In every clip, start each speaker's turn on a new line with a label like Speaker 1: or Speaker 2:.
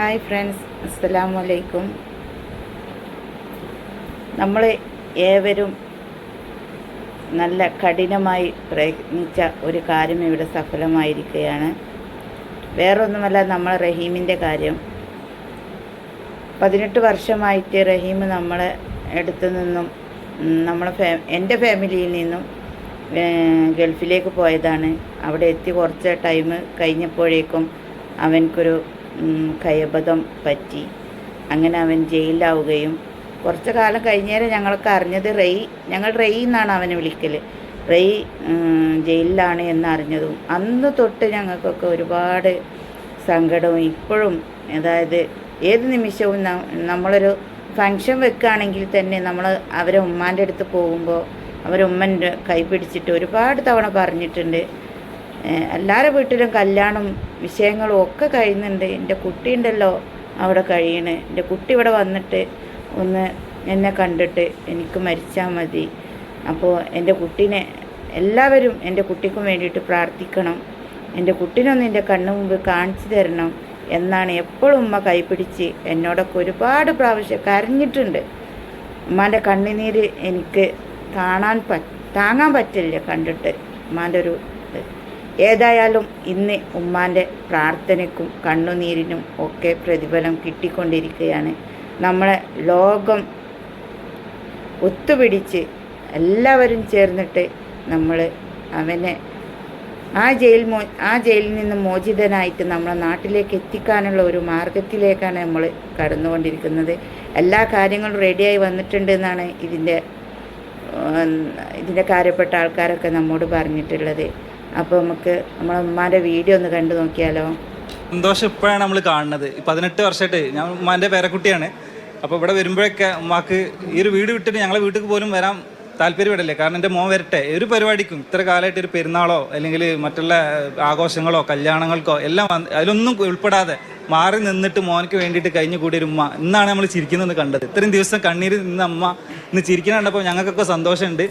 Speaker 1: Hi friends അസ്സലാമു അലൈക്കും നമ്മൾ ഏവരും നല്ല കഠിനമായി പ്രയത്നിച്ച ഒരു കാര്യം ഇവിടെ സഫലമായിരിക്കുകയാണ്. വേറൊന്നുമല്ല നമ്മൾ റഹീമിന്റെ കാര്യം. പതിനെട്ട് വർഷമായിട്ട് റഹീം നമ്മളെ അടുത്തു നിന്നും നമ്മൾ എന്റെ ഫാമിലിയിൽ നിന്നും ഗൾഫിലേക്ക് പോയതാണ്. അവിടെ എത്തി കുറച്ച് ടൈം കഴിഞ്ഞപ്പോഴേക്കും അവനക്കൊരു കൈയബദ്ധം പറ്റി. അങ്ങനെ അവൻ ജയിലിലാവുകയും കുറച്ച് കാലം കഴിഞ്ഞേരം ഞങ്ങൾക്ക് അറിഞ്ഞത് റെയ് ഞങ്ങൾ റെയ് എന്നാണ് അവനെ വിളിക്കൽ റെയ് ജയിലിലാണ് എന്നറിഞ്ഞതും അന്ന് തൊട്ട് ഞങ്ങൾക്കൊക്കെ ഒരുപാട് സങ്കടവും ഇപ്പോഴും അതായത് ഏത് നിമിഷവും നമ്മളൊരു ഫങ്ഷൻ വെക്കുകയാണെങ്കിൽ തന്നെ നമ്മൾ അവരെ ഉമ്മാന്റെ അടുത്ത് പോകുമ്പോൾ അവരെ ഉമ്മന്റെ കൈ പിടിച്ചിട്ട് ഒരുപാട് തവണ പറഞ്ഞിട്ടുണ്ട്. എല്ലാവരുടെ വീട്ടിലും കല്യാണം വിഷയങ്ങളും ഒക്കെ കഴിയുന്നുണ്ട്. എന്റെ കുട്ടിയുണ്ടല്ലോ അവിടെ കഴിയണേ. എന്റെ കുട്ടി ഇവിടെ വന്നിട്ട് ഒന്ന് എന്നെ കണ്ടിട്ട് എനിക്ക് മരിച്ചാൽ മതി. അപ്പോൾ എന്റെ കുട്ടീനെ എല്ലാവരും എന്റെ കുട്ടിക്കും വേണ്ടിയിട്ട് പ്രാർത്ഥിക്കണം. എന്റെ കുട്ടീനൊന്ന് എന്റെ കണ്ണു മുമ്പ് കാണിച്ചു തരണം എന്നാണ് എപ്പോഴും ഉമ്മ കൈപിടിച്ച് എന്നോടൊക്കെ ഒരുപാട് പ്രാവശ്യം കരഞ്ഞിട്ടുണ്ട്. ഉമ്മാന്റെ കണ്ണുനീര് എനിക്ക് കാണാൻ പ താങ്ങാൻ പറ്റില്ല കണ്ടിട്ട്. ഉമ്മാന്റെ ഒരു ഏതായാലും ഇന്ന് ഉമ്മാന്റെ പ്രാർത്ഥനയ്ക്കും കണ്ണുനീരിനും ഒക്കെ പ്രതിഫലം കിട്ടിക്കൊണ്ടിരിക്കുകയാണ്. നമ്മളെ ലോകം ഒത്തുപിടിച്ച് എല്ലാവരും ചേർന്നിട്ട് നമ്മൾ അവനെ ആ ജയിൽ മോ ആ ജയിലിൽ നിന്ന് മോചിതനായിട്ട് നമ്മളെ നാട്ടിലേക്ക് എത്തിക്കാനുള്ള ഒരു മാർഗത്തിലേക്കാണ് നമ്മൾ കടന്നുകൊണ്ടിരിക്കുന്നത്. എല്ലാ കാര്യങ്ങളും റെഡിയായി വന്നിട്ടുണ്ട് എന്നാണ് ഇതിന്റെ ഇതിന്റെ കാര്യപ്പെട്ട ആൾക്കാരൊക്കെ നമ്മോട് പറഞ്ഞിട്ടുള്ളത്. അപ്പോൾ നമുക്ക് നമ്മളെ ഉമ്മാന്റെ വീഡിയോ ഒന്ന് കണ്ടു നോക്കിയാലോ?
Speaker 2: സന്തോഷം ഇപ്പോഴാണ് നമ്മൾ കാണുന്നത്. പതിനെട്ട് വർഷമായിട്ട് ഞാൻ ഉമ്മാന്റെ പേരക്കുട്ടിയാണ്. അപ്പോൾ ഇവിടെ വരുമ്പോഴൊക്കെ ഉമ്മാക്ക് ഈ ഒരു വീട് വിട്ടിട്ട് ഞങ്ങളെ വീട്ടിൽ പോലും വരാൻ താല്പര്യപ്പെടില്ലേ കാരണം എന്റെ മോൻ വരട്ടെ. ഒരു പരിപാടിക്കും ഇത്ര കാലമായിട്ട് ഒരു പെരുന്നാളോ അല്ലെങ്കിൽ മറ്റുള്ള ആഘോഷങ്ങളോ കല്യാണങ്ങൾക്കോ എല്ലാം അതിലൊന്നും ഉൾപ്പെടാതെ മാറി നിന്നിട്ട് മോനക്ക് വേണ്ടിയിട്ട് കഴിഞ്ഞു കൂടിയ ഉമ്മ ഇന്നാണ് നമ്മൾ ചിരിക്കുന്നത് കണ്ടത്. ഇത്രയും ദിവസം കണ്ണീര് നിന്ന അമ്മ ഇന്ന് ചിരിക്കുന്ന കണ്ടപ്പോൾ ഞങ്ങൾക്കൊക്കെ സന്തോഷമുണ്ട്.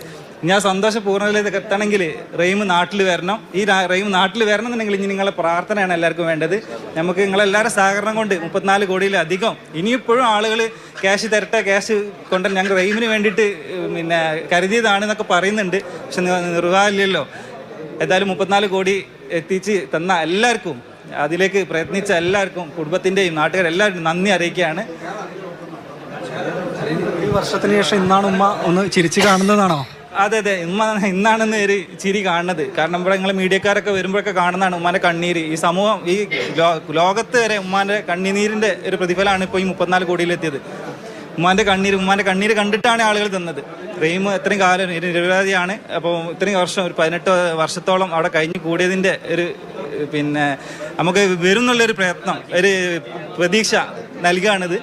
Speaker 2: ഞാൻ സന്തോഷപൂർണതയിലേക്ക് എത്തണമെങ്കിൽ റെയിം നാട്ടിൽ വരണം. ഈ റെയിം നാട്ടിൽ വരണം എന്നുണ്ടെങ്കിൽ ഇനി നിങ്ങളെ പ്രാർത്ഥനയാണ് എല്ലാവർക്കും വേണ്ടത്. നമുക്ക് നിങ്ങളെല്ലാവരും സഹകരണം കൊണ്ട് മുപ്പത്തിനാല് കോടിയിലധികം ഇനിയിപ്പോഴും ആളുകൾ ക്യാഷ് തരട്ടെ ക്യാഷ് കൊണ്ട് ഞങ്ങൾ റെയിമിന് വേണ്ടിയിട്ട് പിന്നെ കരുതിയതാണ് എന്നൊക്കെ പറയുന്നുണ്ട്. പക്ഷെ നിർവാഹമില്ലല്ലോ. ഏതായാലും മുപ്പത്തിനാല് കോടി എത്തിച്ച് തന്ന എല്ലാവർക്കും അതിലേക്ക് പ്രയത്നിച്ച എല്ലാവർക്കും കുടുംബത്തിന്റെയും എല്ലാവർക്കും നന്ദി അറിയിക്കുകയാണ്.
Speaker 3: ഈ വർഷത്തിന് ശേഷം ഇന്നാണ് ഉമ്മ ഒന്ന് ചിരിച്ചു കാണുന്നതാണോ?
Speaker 2: അതെ അതെ. ഉമ്മ ഇന്നാണെന്ന് ഒരു ചിരി കാണുന്നത്. കാരണം ഇവിടെ നിങ്ങൾ മീഡിയക്കാരൊക്കെ വരുമ്പോഴൊക്കെ കാണുന്നതാണ് ഉമ്മാന്റെ കണ്ണീര്. ഈ സമൂഹം ഈ ലോകത്ത് വരെ ഉമ്മാന്റെ കണ്ണീരിന്റെ ഒരു പ്രതിഫലമാണ് ഇപ്പോൾ ഈ മുപ്പത്തിനാല് കോടിയിലെത്തിയത്. ഉമ്മാന്റെ കണ്ണീര് ഉമ്മാന്റെ കണ്ണീര് കണ്ടിട്ടാണ് ആളുകൾ തന്നത്. റെയിം ഇത്രയും കാലം നിരവധിയാണ് അപ്പോൾ ഇത്രയും വർഷം ഒരു പതിനെട്ട് വർഷത്തോളം അവിടെ കഴിഞ്ഞു കൂടിയതിന്റെ ഒരു പിന്നെ നമുക്ക് വരും എന്നുള്ളൊരു പ്രയത്നം ഒരു പ്രതീക്ഷ നൽകുകയാണിത്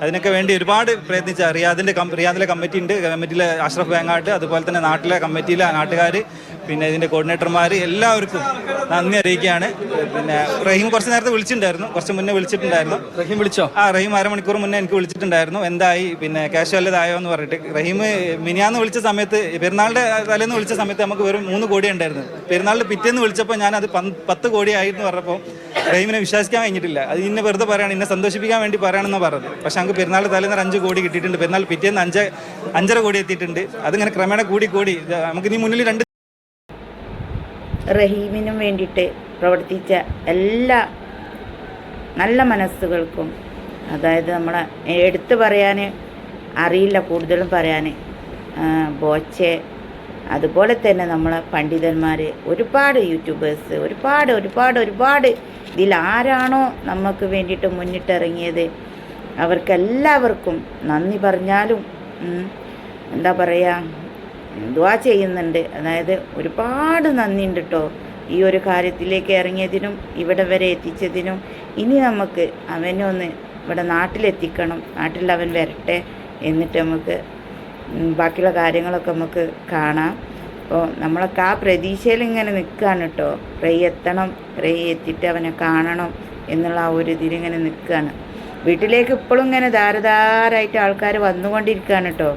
Speaker 2: അതിനൊക്കെ വേണ്ടി ഒരുപാട് പ്രയത്നിച്ച റിയാദിന്റെ കം- റിയാദിലെ കമ്മിറ്റി ഉണ്ട് കമ്മിറ്റിയിലെ അഷ്റഫ് ബാങ്ങാട്ട് അതുപോലെ തന്നെ നാട്ടിലെ കമ്മിറ്റിയിലെ നാട്ടുകാർ പിന്നെ ഇതിന്റെ കോർഡിനേറ്റർമാർ എല്ലാവർക്കും നന്ദി അറിയിക്കുകയാണ്. പിന്നെ റഹീം കുറച്ച് നേരത്തെ വിളിച്ചിട്ടുണ്ടായിരുന്നു. കുറച്ച് മുന്നേ വിളിച്ചിട്ടുണ്ടായിരുന്നു.
Speaker 3: റഹീം വിളിച്ചോ?
Speaker 2: ആ റഹീം അരമണിക്കൂർ മുന്നേ എനിക്ക് വിളിച്ചിട്ടുണ്ടായിരുന്നു. എന്തായി? പിന്നെ ക്യാഷ് വല്ലതായോ എന്ന് പറഞ്ഞിട്ട്. റഹീം മിനിയാന്ന് വിളിച്ച സമയത്ത് പെരുന്നാളിന്റെ തലേന്ന് വിളിച്ച സമയത്ത് നമുക്ക് വെറും മൂന്ന് കോടി ഉണ്ടായിരുന്നു പെരുന്നാളിന്റെ പിറ്റേന്ന് വിളിച്ചപ്പോൾ ഞാൻ അത് പത്ത് കോടി ആയിരുന്നു പറഞ്ഞപ്പോൾ റഹീമിനെ വിശ്വസിക്കാൻ കഴിഞ്ഞിട്ടില്ല. അത് ഇന്നെ വെറുതെ പറയാണ് ഇന്നെ സന്തോഷിപ്പിക്കാൻ വേണ്ടി പറയണമെന്ന് പറഞ്ഞത്. പക്ഷെ നമുക്ക് പെരുന്നാൾ തലേന്ന് അഞ്ച് കോടി കിട്ടിയിട്ടുണ്ട്. പെരുന്നാൾ പിറ്റേന്ന് അഞ്ച് അഞ്ചര കോടി എത്തിയിട്ടുണ്ട്. അതിങ്ങനെ ക്രമേണ കൂടി കൂടി. നമുക്ക് ഇനി മുന്നിൽ രണ്ട്
Speaker 1: റഹീമിനും വേണ്ടിയിട്ട് പ്രവർത്തിച്ച എല്ലാ നല്ല മനസ്സുകൾക്കും അതായത് നമ്മളെ എടുത്തു പറയാൻ അറിയില്ല കൂടുതലും പറയാൻ ബോച്ചെ അതുപോലെ തന്നെ നമ്മളെ പണ്ഡിതന്മാർ ഒരുപാട് യൂട്യൂബേഴ്സ് ഒരുപാട് ഒരുപാട് ഒരുപാട് ഇതിൽ ആരാണോ നമുക്ക് വേണ്ടിയിട്ട് മുന്നിട്ടിറങ്ങിയത് അവർക്കെല്ലാവർക്കും നന്ദി പറഞ്ഞാലും എന്താ പറയുക എന്തുവാ ചെയ്യുന്നുണ്ട്. അതായത് ഒരുപാട് നന്ദിയുണ്ട് കേട്ടോ ഈ ഒരു കാര്യത്തിലേക്ക് ഇറങ്ങിയതിനും ഇവിടെ വരെ എത്തിച്ചതിനും. ഇനി നമുക്ക് അവനെ ഒന്ന് ഇവിടെ നാട്ടിലെത്തിക്കണം നാട്ടിൽ അവൻ വരട്ടെ എന്നിട്ട് നമുക്ക് ബാക്കിയുള്ള കാര്യങ്ങളൊക്കെ നമുക്ക് കാണാം. അപ്പോൾ നമ്മളൊക്കെ ആ പ്രതീക്ഷയിൽ ഇങ്ങനെ നിൽക്കുകയാണ് കേട്ടോ. റെയ് എത്തണം റെയ് എത്തിയിട്ട് അവനെ കാണണം എന്നുള്ള ആ ഒരു ഇതിലിങ്ങനെ നിൽക്കുകയാണ്. വീട്ടിലേക്ക് ഇപ്പോഴും ഇങ്ങനെ ധാരധാരായിട്ട് ആൾക്കാർ വന്നുകൊണ്ടിരിക്കുകയാണ് കേട്ടോ.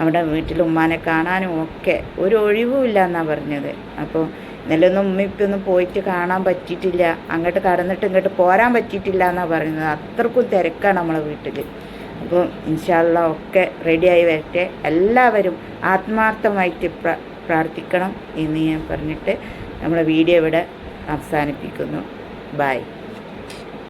Speaker 1: അവിടെ വീട്ടിൽ ഉമ്മാനെ കാണാനും ഒക്കെ. ഒരു ഒഴിവുമില്ല എന്നാണ് പറഞ്ഞത്. അപ്പോൾ ഇന്നലെയൊന്നും ഉമ്മിപ്പൊന്നും പോയിട്ട് കാണാൻ പറ്റിയിട്ടില്ല. അങ്ങോട്ട് കടന്നിട്ട് ഇങ്ങോട്ട് പോരാൻ പറ്റിയിട്ടില്ല എന്നാണ് പറയുന്നത്. അത്രക്കും തിരക്കാണ് നമ്മളെ വീട്ടിൽ. അപ്പോൾ ഇൻഷാല്ല ഒക്കെ റെഡിയായി വരട്ടെ. എല്ലാവരും ആത്മാർത്ഥമായിട്ട് പ്ര പ്രാർത്ഥിക്കണം എന്ന് ഞാൻ പറഞ്ഞിട്ട് നമ്മളെ വീഡിയോ ഇവിടെ അവസാനിപ്പിക്കുന്നു. ബായ്